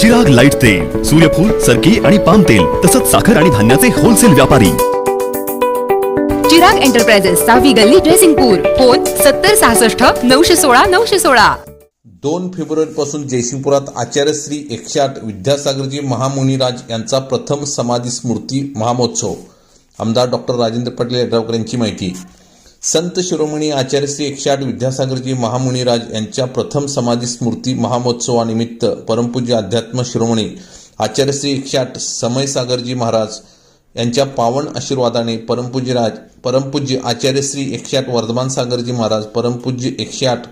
जग लाइट तेल सूर्यफूल सरकी आणि पाम तेल तसंच साखर आणि धान्याचे होलसेल व्यापारी. चिराग एंटरप्राइजेस सहावी गल्ली ड्रेसिंगपूर फोन सत्तर सहासष्ट नऊशे सोळा नऊशे सोळा. दोन फेब्रुवारीपासून जयसिंगपुरात आचार्य श्री एकशे आठ विद्यासागरजी महामुनिराज यांचा प्रथम समाधी स्मृती महामहोत्सव. आमदार डॉक्टर राजेंद्र पाटील यड्रावकर यांची माहिती. संत शिरोमणी आचार्य श्री एकशे आठ विद्यासागरजी महामुनिराज यांच्या प्रथम समाधी स्मृती महामहोत्सवानिमित्त परमपूज्य अध्यात्म शिरोमणी आचार्य श्री एकशे आठ समयसागरजी महाराज यांच्या पावन आशीर्वादाने परमपूज्य राज परमपूज्य आचार्य श्री एकशे आठ वर्धमान सागरजी महाराज परमपूज्य एकशे आठ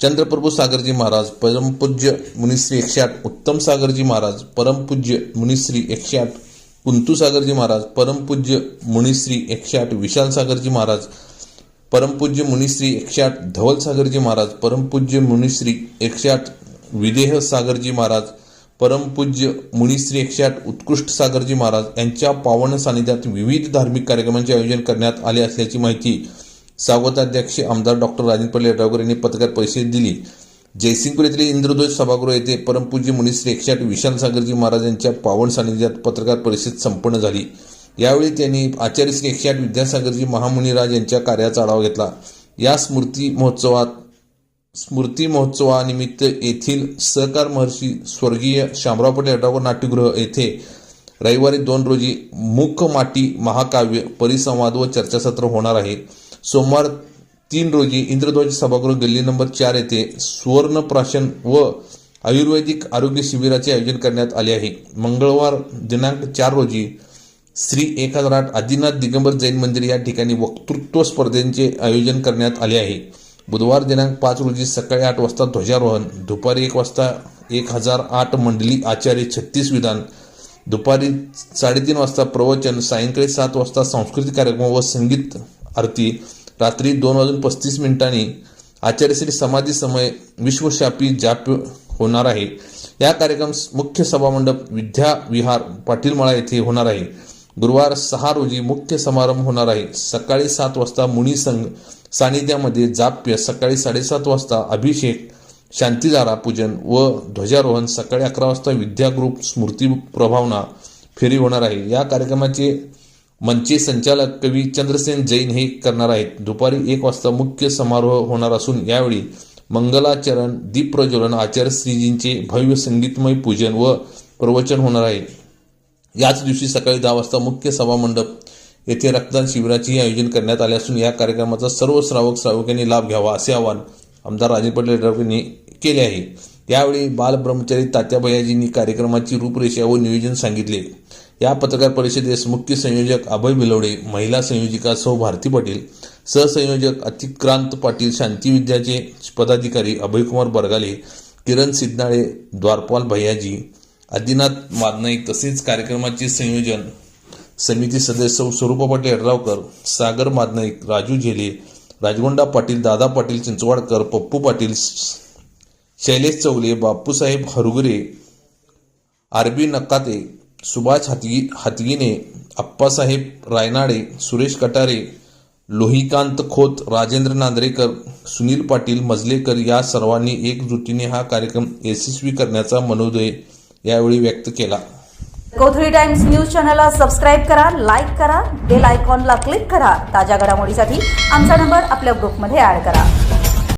चंद्रप्रभू सागरजी महाराज परमपूज्य मुनिश्री एकशे आठ उत्तम सागरजी महाराज परमपूज्य मुनिश्री एकशे आठ कुंतू सागरजी महाराज परमपूज्य मुनिश्री एकशे आठ विशाल सागरजी महाराज परमपूज्य मुनिश्री एकशे आठ धवल सागरजी महाराज परमपूज्य मुनिश्री एकशे आठ विदेह सागरजी महाराज परमपूज्य मुनिश्री एकशे आठ उत्कृष्ट सागरजी महाराज यांच्या पावन सानिध्यात विविध धार्मिक कार्यक्रमांचे आयोजन करण्यात आले असल्याची माहिती स्वागताध्यक्ष आमदार डॉक्टर राजेंद्र पल्ले यड्रावकर यांनी पत्रकार परिषदेत दिली. जयसिंगपूर येथील इंद्रध्वज सभागृह येथे परमपूज्य मुनिश्री एकशे आठ विशाल सागरजी महाराज यांच्या पावन सानिध्यात पत्रकार परिषद संपन्न झाली. यावेळी त्यांनी आचार्य श्री एकशे आठ विद्यासागरजी महामुनिराज यांच्या कार्याचा आढावा घेतला. या स्मृती महोत्सवात स्मृती महोत्सवानिमित्त येथील सहकार महर्षी स्वर्गीय शामराव पटेल यड्रावकर नाट्यगृह येथे रविवारी दोन रोजी मुख माटी महाकाव्य परिसंवाद व चर्चासत्र होणार आहे. सोमवार तीन रोजी इंद्रध्वज सभागृह गल्ली नंबर चार येथे सुवर्ण प्राशन व आयुर्वेदिक आरोग्य शिबिराचे आयोजन करण्यात आले आहे. मंगळवार दिनांक चार रोजी श्री एक हजार आठ आदिनाथ दिगंबर जैन मंदिर या ठिकाणी वक्तृत्व स्पर्धेचे आयोजन करण्यात आले आहे. बुधवार दिनांक पाच रोजी सकाळी आठ वाजता ध्वजारोहण दुपारी एक वाजता एक हजार आठ मंडली आचार्य छत्तीस विधान दुपारी साडेतीन वाजता प्रवचन सायंकाळी सात वाजता सांस्कृतिक कार्यक्रम व संगीत आरती रात्री दोन वाजून पस्तीस मिनिटांनी आचार्य श्री समाधी समय विश्वशापी जाप होणार आहे. या कार्यक्रम मुख्य सभामंडप विद्या विहार पाटीलमाळा येथे होणार आहे. गुरुवार सहा रोजी मुख्य समारंभ होणार आहे. सकाळी सात वाजता मुनी संघ सानिध्यामध्ये जाप्य सकाळी साडेसात वाजता अभिषेक शांतिधारा पूजन व ध्वजारोहण सकाळी अकरा वाजता विद्याग्रुप स्मृती प्रभावना फेरी होणार आहे. या कार्यक्रमाचे मंचे संचालक कवी चंद्रसेन जैन हे करणार आहेत. दुपारी एक वाजता मुख्य समारोह होणार असून यावेळी मंगलाचरण दीप प्रज्वलन आचार्य श्रीजींचे भव्य संगीतमय पूजन व प्रवचन होणार आहे. याच दिवशी सकाळी दहा वाजता मुख्य सभामंडप येथे रक्तदान शिबिराचेही आयोजन करण्यात आले असून या कार्यक्रमाचा सर्व श्रावक श्रावकांनी लाभ घ्यावा असे आवाहन आमदार राजे पटेल यांनी केले आहे. यावेळी बालब्रह्मचारी तात्याभयाजींनी कार्यक्रमाची रूपरेषा व नियोजन सांगितले. या पत्रकार परिषदेस मुख्य संयोजक अभय बिलवडे महिला संयोजिका सौ भारती पाटील सहसंयोजक अतिक्रांत पाटील शांती विद्याचे पदाधिकारी अभयकुमार बरगाले किरण सिद्धनाळे द्वारपाल भैयाजी आदिनाथ मादनाईक तसेच कार्यक्रमाचे संयोजन समिती सदस्य स्वरूपा पाटील यड्रावकर सागर मादनाईक राजू झेले राजगोंडा पाटील दादा पाटील चिंचवाडकर पप्पू पाटील शैलेश चौले बापूसाहेब हरगुरे आरबी नकाते सुभाष हातगी हातगिने अप्पासाहेब रायनाडे सुरेश कटारे लोहिकांत खोत राजेंद्र नांद्रेकर सुनील पाटील मजलेकर या सर्वांनी एकजुटीने हा कार्यक्रम यशस्वी करण्याचा मनोदय यावेळी व्यक्त केला. कोथळी टाइम्स न्यूज चॅनलला सबस्क्राईब करा लाईक करा बेल आयकॉनला क्लिक करा. ताज्या घडामोडीसाठी आमचा नंबर आपल्या ग्रुपमध्ये ऍड करा.